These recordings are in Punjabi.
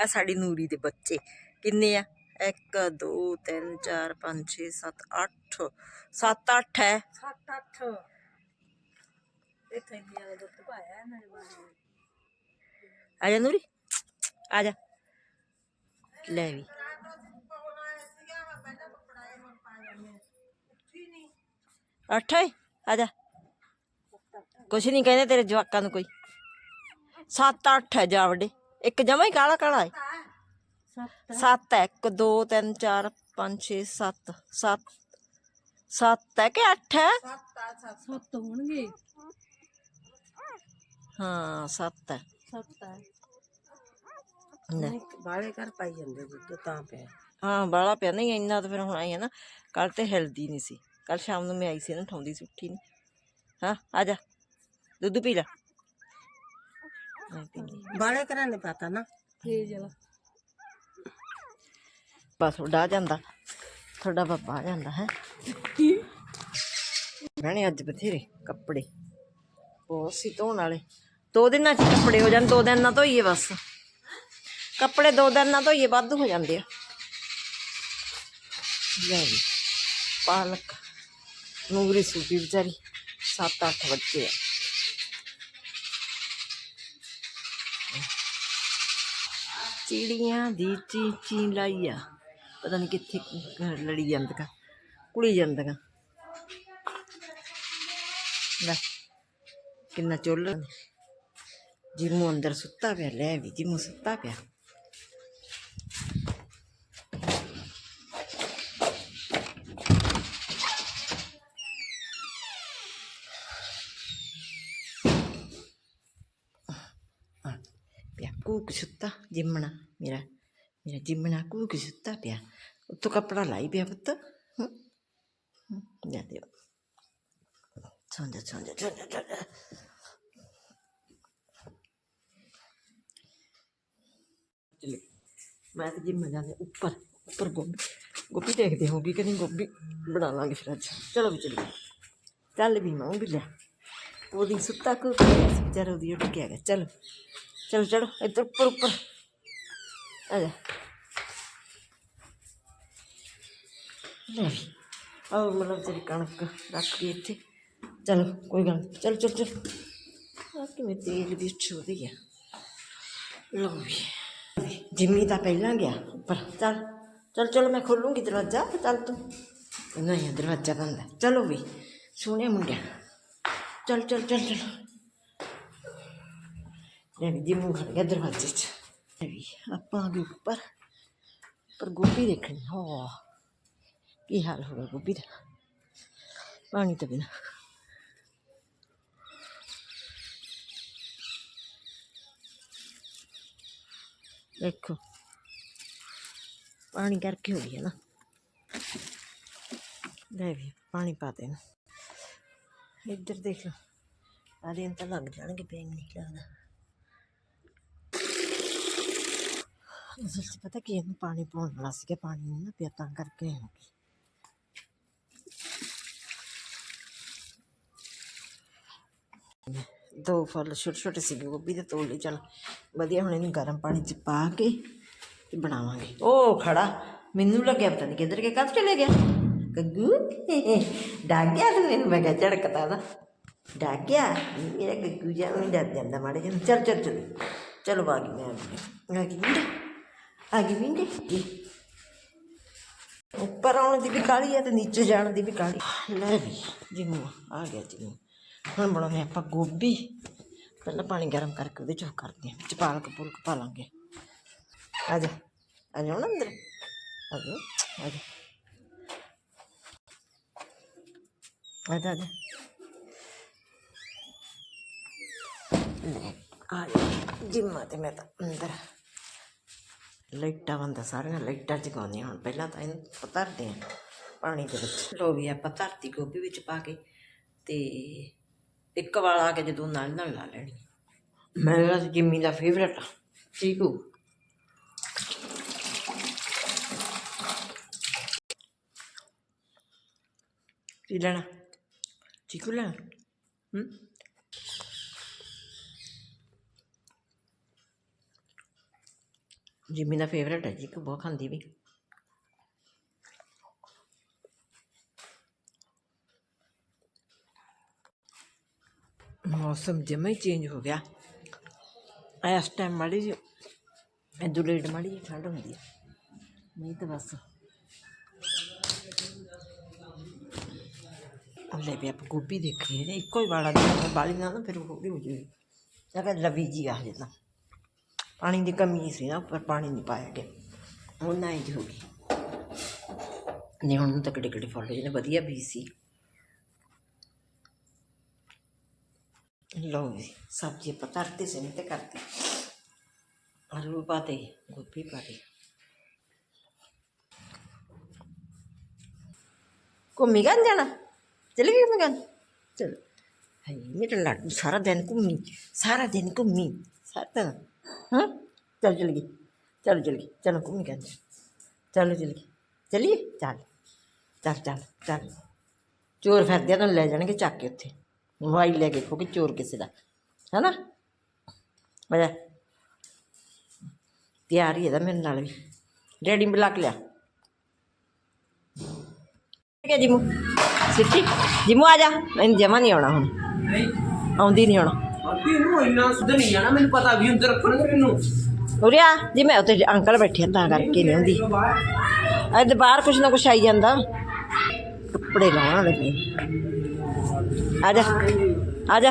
ਇਹ ਸਾਡੀ ਨੂਰੀ ਦੇ ਬੱਚੇ। ਕਿੰਨੇ ਆ? 1 2 3 4 5 6 7 8 7 8 ਹੈ। ਸੱਤ ਅੱਠ। ਇਹ ਥੈਲੀਆਂ ਦਾ ਦੁੱਧ ਪਾਇਆ ਇਹਨਾਂ ਨੇ ਬਾਹਰ। ਆ ਜਾ ਨੂਰੀ। ਆ ਜਾ। ਲੈ ਵੀ। ਅੱਠ ਆ ਜਾ। ਕੁਛ ਨਹੀਂ ਕਹਿੰਦੇ ਤੇਰੇ ਜਵਾਕਾਂ ਨੂੰ ਕੋਈ। ਸੱਤ ਅੱਠ ਹੈ ਜਾਵੜੇ ਇੱਕ ਜਮਾ ਹੀ ਕਾਲਾ ਕਾਲਾ ਹੈ ਸੱਤ ਸੱਤ ਹੈ 1 2 3 4 5 6 7 7 ਸੱਤ ਹੈ ਕਿ ਅੱਠ ਹੈ ਸੱਤ ਹੋਣਗੇ ਹਾਂ ਸੱਤ ਹੈ ਸੱਤ ਹੈ ਲੈ। ਬਾਲੇ ਕਰ ਪਾਈ ਜਾਂਦੇ ਦੁੱਧ ਤਾਂ ਪਿਆ ਹਾਂ ਬਾਲਾ ਪਿਆ ਨਹੀਂ ਇੰਨਾ ਤਾਂ ਫਿਰ ਹੁਣ ਆਈ ਹੈ ਨਾ ਕੱਲ ਤੇ ਹਿਲਦੀ ਨਹੀਂ ਸੀ ਕੱਲ ਸ਼ਾਮ ਨੂੰ ਮੈਂ ਆਈ ਸੀ ਨਾ ਠਾਉਂਦੀ ਸੀ ਉੱਠੀ ਨਹੀਂ ਹਾਂ ਆ ਜਾ ਦੁੱਧ ਪੀ ਲੈ ਮੈਂ ਪੀਂਦੀ ਬਾਲੇ ਕਰਾਂ ਨੇ ਪਤਾ ਨਾ। ਫੇਰ ਜਲਾ ਬਸ ਉੱਡਾ ਜਾਂਦਾ। ਤੁਹਾਡਾ ਬੱਬਾ ਆ ਜਾਂਦਾ ਹੈ। ਮੈਨੇ ਅੱਜ ਬਥੇਰੇ ਕੱਪੜੇ। ਬਹੁਤ ਸੀ ਧੋਣ ਵਾਲੇ। ਦੋ ਦਿਨਾਂ ਚ ਕੱਪੜੇ ਹੋ ਜਾਣ ਦੋ ਦਿਨ ਨਾ ਧੋਈਏ ਬਸ। ਕੱਪੜੇ ਦੋ ਦਿਨ ਨਾ ਧੋਈਏ ਵੱਧ ਹੋ ਜਾਂਦੇ ਆ। ਲੈ ਵੀ ਪਾਲਕ। ਨੂਰੀ ਸੂਪੀ ਵਿਚਾਰੀ 7-8 ਬੱਚੇ ਆ। ਚਿੜੀਆਂ ਦੀ ਚੀਂ ਲਾਈ ਆ ਪਤਾ ਨਹੀਂ ਕਿੱਥੇ ਲੜੀ ਜਾਂਦੀਆਂ ਕੁੜੀ ਜਾਂਦੀਆਂ। ਲੈ, ਕਿੰਨਾ ਚੁੱਲ ਜਿਮੂ ਅੰਦਰ ਸੁੱਤਾ ਪਿਆ, ਲੈ ਵੀ ਜਿਮੂ ਸੁੱਤਾ ਪਿਆ। ਪਿਆ ਕੂਕ ਸੁੱਤਾ ਜਿੰਮਣਾ ਮੇਰਾ ਮੇਰਾ ਜਿੰਮਣਾ ਕੂਕ ਸੁੱਤਾ ਪਿਆ ਉੱਤੋਂ ਕੱਪੜਾ ਲਾਈ ਪਿਆ ਪੁੱਤ ਹੂੰ ਹੂੰ, ਜਾ ਦਿਓ ਸੌਂ ਜਾ ਸੌਂ ਜਾ ਮੈਂ ਤੇ ਜਿੰਮ ਜਾਂਦੇ ਉੱਪਰ ਉੱਪਰ ਗੋਭੀ ਗੋਭੀ ਦੇਖਦੇ ਹੋਗੀ ਕਿ ਨਹੀਂ ਗੋਭੀ ਬਣਾ ਲਾਂਗੇ ਫਿਰ ਅੱਜ ਚਲੋ ਵੀ ਚੱਲੀਏ ਚੱਲ ਵੀ ਮਾਂ ਵੀ ਲਿਆ ਉਹਦੀ ਸੁੱਤਾ ਕੋ ਵਿਚਾਰਾ ਉਹਦੀ ਉੱਠ ਕੇ ਆ ਗਿਆ ਚਲੋ ਚਲੋ ਚਲੋ, ਇੱਧਰ ਉੱਪਰ ਉੱਪਰ। ਆ ਜਾ। ਆਹ, ਮਤਲਬ ਤੇਰੀ ਕਣਕ ਰੱਖ ਕੇ ਇੱਥੇ। ਚਲੋ, ਕੋਈ ਗੱਲ ਨੀ। ਚਲ ਚਲ ਚਲ। ਆ ਕਿਵੇਂ ਤੇਲ ਵੀ ਛੋਦੀ ਆ ਲਓ ਵੀ। ਜਿੰਮੀ ਤਾਂ ਪਹਿਲਾਂ ਗਿਆ ਉੱਪਰ। ਚੱਲ ਚੱਲ, ਚਲ, ਮੈਂ ਖੋਲੂੰਗੀ ਦਰਵਾਜ਼ਾ। ਚੱਲ ਤੂੰ। ਨਹੀਂ, ਦਰਵਾਜ਼ਾ ਬੰਦ ਹੈ। ਚਲੋ ਵੀ, ਸੋਹਣਿਆ ਮੁੰਡਿਆ। ਚਲ ਚਲ ਚਲ ਚਲ। ਲੈ ਵੀ ਜਿੰਮੂ ਖੜ ਗਿਆ ਦਰਵਾਜ਼ੇ 'ਚ। ਲੈ ਵੀ ਆਪਾਂ ਵੀ ਉੱਪਰ ਪਰ ਗੋਭੀ ਦੇਖਣੀ। ਹੋ, ਕੀ ਹਾਲ ਹੋ ਗਿਆ ਗੋਭੀ ਦਾ? ਪਾਣੀ ਤੋਂ ਬਿਨਾ। ਦੇਖੋ, ਪਾਣੀ ਕਰਕੇ ਹੋ ਗਿਆ ਨਾ। ਲੈ ਵੀ ਪਾਣੀ ਪਾ ਦੇਣਾ। ਇੱਧਰ ਦੇਖ ਲਓ। ਆ ਤਾਂ ਲੱਗ ਜਾਣਗੇ ਪੈਣ ਨਹੀਂ ਲੱਗਦਾ। ਅਸਲ 'ਚ ਪਤਾ ਕੀ ਇਹਨੂੰ ਪਾਣੀ ਪਾਉਣ ਵਾਲਾ ਸੀਗਾ ਪਾਣੀ ਨਹੀਂ ਨਾ ਪਿਆ ਤਾਂ ਕਰਕੇ ਹੋ ਗਈ ਦੋ ਫਲ ਛੋਟੇ ਛੋਟੇ ਸੀ ਗੋਭੀ ਦੇ ਤੋੜ ਲਈ ਚੱਲ ਵਧੀਆ ਹੁਣ ਇਹਨੂੰ ਗਰਮ ਪਾਣੀ 'ਚ ਪਾ ਕੇ ਤੇ ਬਣਾਵਾਂਗੇ। ਉਹ ਖੜਾ ਮੈਨੂੰ ਲੱਗਿਆ ਪਤਾ ਨਹੀਂ ਕਿੱਧਰ ਗਿਆ ਕਦ ਚਲੇ ਗਿਆ? ਗੱਗੂ ਡਾਗ ਗਿਆ ਤੂੰ ਮੈਨੂੰ ਮੈਂ ਕਿਹਾ ਝੜਕਦਾ ਦਾ ਡਾਗ ਗਿਆ ਮੇਰਾ ਗੱਗੂ ਜਿਹਾ ਉਹ ਡਰ ਜਾਂਦਾ ਮਾੜੇ ਜਿਹਾ। ਨੂੰ। ਚੱਲ ਚੱਲ। ਚੱਲ ਚਲੋ ਗਈ ਮੈਂ ਆ ਗਈ। ਆ ਗਈ। ਵਿੰਡੇ ਆ ਗਈ ਵਿੰਡੇ ਜੀ ਉੱਪਰ ਆਉਣ ਦੀ ਵੀ ਕਾਲੀ ਹੈ ਤੇ ਨੀਚੇ ਜਾਣ ਦੀ ਵੀ ਕਾਲੀ ਲੈ ਵੀ, ਜਿੰਮੂ, ਆ ਗਿਆ ਜਿੰਮੂ। ਹੁਣ ਬਣਾਉਂਦੇ ਆਪਾਂ ਗੋਭੀ। ਪਹਿਲਾਂ ਪਾਣੀ ਗਰਮ ਕਰਕੇ ਉਹਦੇ ਚ ਕਰਦੇ ਹਾਂ, ਵਿੱਚ ਪਾਲਕ ਪੁਲਕ ਪਾ ਲਾਂਗੇ। ਆ ਜਾ ਆ ਜਾ ਹੁਣ ਅੰਦਰ। ਆ ਜਾ ਆ ਜਾ। ਆ ਜਾ ਆ ਜਾ। ਜਿੰਮਾ ਤੇ ਮੈਂ ਤਾਂ ਅੰਦਰ। ਲਾਈਟਾਂ ਬੰਦਾ ਸਾਰੀਆਂ, ਲਾਈਟਾਂ ਜਗਾਉਂਦੀਆਂ ਹੁਣ। ਪਹਿਲਾਂ ਤਾਂ ਇਹਨੂੰ ਧਰਦੇ ਆ ਪਾਣੀ ਦੇ ਵਿੱਚ। ਲੋ ਵੀ ਆਪਾਂ ਧਰਤੀ ਗੋਭੀ ਵਿੱਚ ਪਾ ਕੇ ਤੇ ਇੱਕ ਵਾਲ ਆ ਕੇ ਜਦੋਂ ਨਾਲ ਨਾਲ ਲਾ ਲੈਣੀ। ਮੇਰਾ ਤਾਂ ਜਿੰਮੀ ਦਾ ਫੇਵਰਟ ਆ ਚੀਕੂ ਕੀ ਲੈਣਾ? ਚੀਕੂ ਲੈਣਾ? ਹੂੰ? ਜਿੰਮੀ ਦਾ ਫੇਵਰੇਟ ਹੈ ਜੀ ਕਿ ਬਹੁਤ ਖਾਂਦੀ ਵੀ। ਮੌਸਮ ਜਮਾ ਹੀ ਚੇਂਜ ਹੋ ਗਿਆ। ਇਸ ਟਾਈਮ ਮਾੜੀ ਜੀ ਇਦੋਂ ਲੇਟ ਮਾੜੀ ਜੀ ਠੰਡ ਹੁੰਦੀ ਹੈ। ਨਹੀਂ ਤਾਂ ਬਸ। ਲੈ ਵੀ ਆਪਾਂ ਗੋਭੀ ਦੇਖੀਏ ਜੇ ਇੱਕੋ ਹੀ ਵਾਲਾ ਦੇ, ਬਾਲੀ ਨਾਲ ਨਾ ਫਿਰ ਉਹ ਹੋ ਜੂਗੀ ਜਗਾ ਲਵੀ ਜੀ ਆ ਜੇ ਤਾਂ। ਪਾਣੀ ਦੀ ਕਮੀ ਸੀ ਨਾ ਉੱਪਰ ਪਾਣੀ ਨਹੀਂ ਪਾਇਆ ਗਿਆ। ਹੁਣ ਨਾ ਇੰਜ ਹੋ ਗਈ। ਨਹੀਂ, ਹੁਣ ਤਾਂ ਕਿੱਡੇ ਕਿੱਡੇ ਜਿਹਨੇ ਵਧੀਆ ਬੀਜ ਸੀ। ਲਓ ਜੀ, ਸਬਜ਼ੀ ਆਪਾਂ ਧਰਤੀ ਸੇ ਤੇ ਕਰਤੀ। ਆਲੂ ਪਾਤੇ ਗੋਭੀ ਪਾਤੇ ਘੁੰਮੀ ਗਾ ਜਾਣਾ? ਚਲੇ ਗਏ ਘੁੰਮੀ ਚਲ। ਹਾਏ, ਮੇਰਾ ਲਾਡੂ ਸਾਰਾ ਦਿਨ ਘੁੰਮੀ, ਸਾਰਾ ਦਿਨ ਘੁੰਮੀ ਸਾਰਾ ਦਿਨ ਹਾਂ? ਚੱਲ ਚਲ ਗਈ। ਚਲ ਚਲ ਗਈ। ਚਲੋ ਘੁੰਮੀ ਗਾ ਚਲੋ ਚਲ ਗਈ। ਚਲੀਏ? ਚੱਲ। ਚੱਲ ਚੱਲ ਚੱਲ। ਚੋਰ ਫਿਰਦੇ ਆ ਤੁਹਾਨੂੰ ਲੈ ਜਾਣਗੇ ਚੱਕ ਕੇ ਉੱਥੇ। ਮੋਬਾਈਲ ਲੈ ਕੇ ਖੋ ਕੇ ਚੋਰ ਕਿਸੇ ਦਾ। ਹੈਨਾ? ਮਜ਼ਾ ਤਿਆਰ ਹੀ ਇਹਦਾ ਮੇਰੇ ਨਾਲ ਵੀ। ਡੈਡੀ ਨੂੰ ਬੁਲਾ ਕੇ ਲਿਆ। ਠੀਕ ਹੈ ਜਿਮੂ। ਸਿੱਟੀ ਜਿਮੂ ਆ ਜਾ। ਮੈਨੂੰ ਜਮਾ ਨਹੀਂ ਆਉਣਾ ਹੁਣ। ਆਉਂਦੀ ਨਹੀਂ ਆਉਣਾ ਅੱਧੀ ਨੂੰ ਇੰਨਾ ਸੁਧ ਨਹੀਂ ਜਾਣਾ, ਮੈਨੂੰ ਪਤਾ ਵੀ ਅੰਦਰ ਰੱਖਣਗੇ ਮੈਨੂੰ ਉਰਿਆ, ਜੀ ਮੈਂ ਉੱਥੇ ਅੰਕਲ ਬੈਠੇ ਆ ਤਾਂ ਕਰਕੇ ਨਹੀਂ ਆਉਂਦੀ। ਅੱਜ ਬਾਹਰ ਕੁਛ ਨਾ ਕੁਛ ਆਈ ਜਾਂਦਾ। ਕੱਪੜੇ ਲਾਉਣ ਵਾਲੇ ਆ ਜਾ ਆ ਜਾ,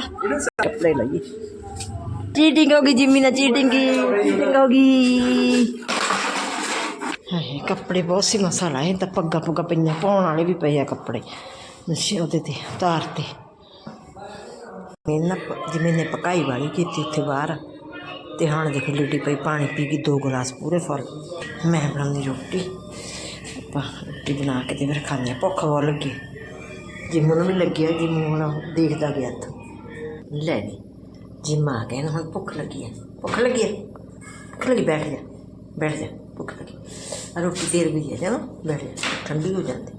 ਕੱਪੜੇ ਲਾਈਏ। ਚੀਟਿੰਗ ਹੋ ਗਈ, ਜਿੰਮੀ ਨਾਲ ਚੀਟਿੰਗ ਚੀਟਿੰਗ ਹੋ ਗਈ। ਹਾਏ, ਕੱਪੜੇ ਬਹੁਤ ਸੀ, ਮਸਾਲਾ, ਇਹ ਤਾਂ ਪੱਗਾ ਪੁੱਗਾ ਪਈਆਂ, ਪਾਉਣ ਵਾਲੇ ਵੀ ਪਏ ਆ ਕੱਪੜੇ। ਨਸ਼ੇ ਉਹਦੇ ਤੇ, ਤਾਰ ਤੇ। ਮੈਨਾਂ ਜਿਵੇਂ ਨੇ ਪਕਾਈ ਵਾਲੀ ਕੀਤੀ ਉੱਥੇ ਬਾਹਰ। ਤੇ ਹੁਣ ਦੇਖੋ ਲਿਟੀ ਪਈ ਪਾਣੀ ਪੀ ਗਈ, ਦੋ ਗਲਾਸ ਪੂਰੇ ਫੁੱਲ। ਮੈਂ ਬਣਾਉਂਦੀ ਰੋਟੀ। ਆਪਾਂ ਰੋਟੀ ਬਣਾ ਕੇ ਤੇ ਫਿਰ ਖਾਂਦੇ ਹਾਂ। ਭੁੱਖ ਬਹੁਤ ਲੱਗੀ। ਜਿੰਮ ਨੂੰ ਵੀ ਲੱਗਿਆ ਜਿੰਮ ਹੁਣ ਦੇਖਦਾ ਗਿਆ ਇੱਥੋਂ। ਲੈ ਨਹੀਂ ਜਿੰਮ ਆ ਗਿਆ ਨਾ ਹੁਣ ਭੁੱਖ ਲੱਗੀ ਹੈ ਭੁੱਖ ਲੱਗੀ ਹੈ ਭੁੱਖ ਲੱਗੀ, ਬੈਠ ਜਾ। ਬੈਠ ਜਾ, ਭੁੱਖ ਲੱਗੀ। ਆ ਰੋਟੀ ਦੇਰ ਵੀ ਹੈ ਜਾਨਾ ਬੈਠ ਜਾ, ਠੰਡੀ ਹੋ ਜਾਂਦੀ।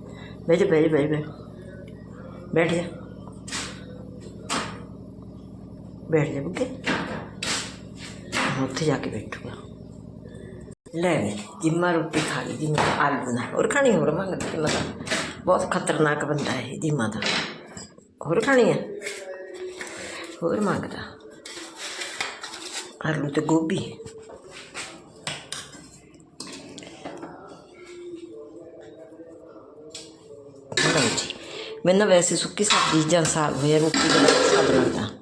ਬਹਿ ਜਾ ਬਹਿ ਜਾ, ਬਹਿ ਬੈਠ ਜਾ। ਬੈਠ ਜਾ ਉੱਥੇ ਜਾ ਕੇ ਬੈਠੂਗਾ। ਲੈ ਵੀ, ਜਿੰਮਾ ਰੋਟੀ ਖਾ ਲਈ, ਜਿੰਮਾ ਆਲੂ ਨਾਲ ਹੋਰ ਖਾਣੀ ਹੋਰ ਮੰਗਦਾ ਕਿ ਮਤਲਬ ਬਹੁਤ ਖਤਰਨਾਕ ਬੰਦਾ ਹੈ ਜਿੰਮਾ ਦਾ। ਹੋਰ ਖਾਣੀ ਹੈ ਹੋਰ ਮੰਗਦਾ। ਆਲੂ ਤੇ ਗੋਭੀ। ਲਓ ਨਾ ਵੈਸੇ ਸੁੱਕੀ ਸਬਜ਼ੀ ਜਾਂ ਸਾਗ ਹੋਇਆ ਰੋਟੀ ਦਾ ਸਵਾਦ ਲੱਗਦਾ।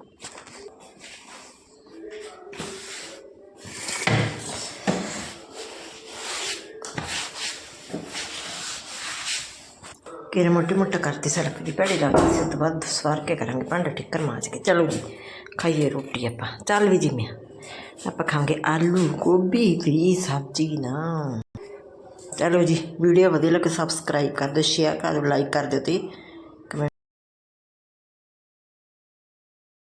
ਕਿਰੇ ਮੋਟੀ ਮੋਟਾ ਕਰਤੀ ਸੜਕ ਦੀ, ਭੈੜੀ ਲੱਗਦੀ ਸੀ ਉਹ ਤੋਂ ਬਾਅਦ ਸਵਾਰ ਕੇ ਕਰਾਂਗੇ ਭਾਂਡਾ ਠਿੱਕਰ ਮਾਜ ਕੇ। ਚਲੋ ਜੀ, ਖਾਈਏ ਰੋਟੀ ਆਪਾਂ, ਚੱਲ ਵੀ ਜਿਵੇਂ ਆਪਾਂ ਖਾਂਗੇ ਆਲੂ, ਗੋਭੀ ਦੀ ਸਬਜ਼ੀ ਨਾ। ਚਲੋ ਜੀ, ਵੀਡੀਓ ਵਧੀਆ ਲੱਗੇ ਸਬਸਕ੍ਰਾਈਬ ਕਰ ਦਿਓ ਸ਼ੇਅਰ ਕਰ ਦਿਓ ਲਾਈਕ ਕਰ ਦਿਓ ਤੇ